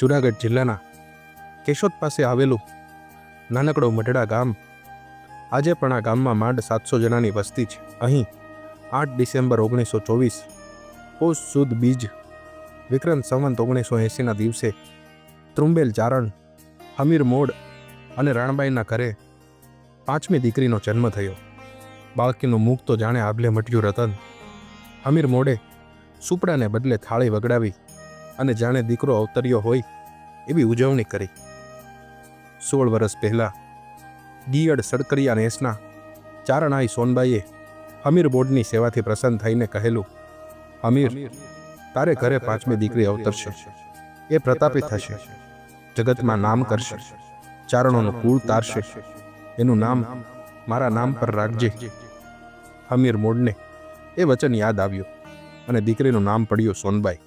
જુનાગઢ જિલ્લાના કેશોદ પાસે આવેલું નાનકડું મઢડા ગામ. આજે પણ આ ગામમાં માંડ સાતસો જણાની વસ્તી છે. અહીં આઠ ડિસેમ્બર ઓગણીસો ચોવીસ પોષ સુદ બીજ વિક્રમ સંવંત ઓગણીસો એંસીના દિવસે ત્રુંબેલ ચારણ, હમીર મોડ અને રાણબાઈના ઘરે પાંચમી દીકરીનો જન્મ થયો. બાળકીનું મુખ તો જાણે આભલે મટ્યું રતન. હમીર મોડે સુપડાને બદલે થાળી વગડાવી અને જાણે દીકરો અવતર્યો હોય એવી ઉજવણી કરી. સોળ વર્ષ પહેલાં દિયડ સડકરિયા નેસના ચારણાઈ સોનબાઈએ હમીર બોર્ડની સેવાથી પ્રસન્ન થઈને કહેલું હમીર તારે ઘરે પાંચમી દીકરી અવતરશે. એ પ્રતાપી થશે. જગતમાં નામ કરશે. ચારણોનું કુળ તારશે. એનું નામ મારા નામ પર રાખજે. હમીર મોડને એ વચન યાદ આવ્યું અને દીકરીનું નામ પડ્યું સોનબાઈ.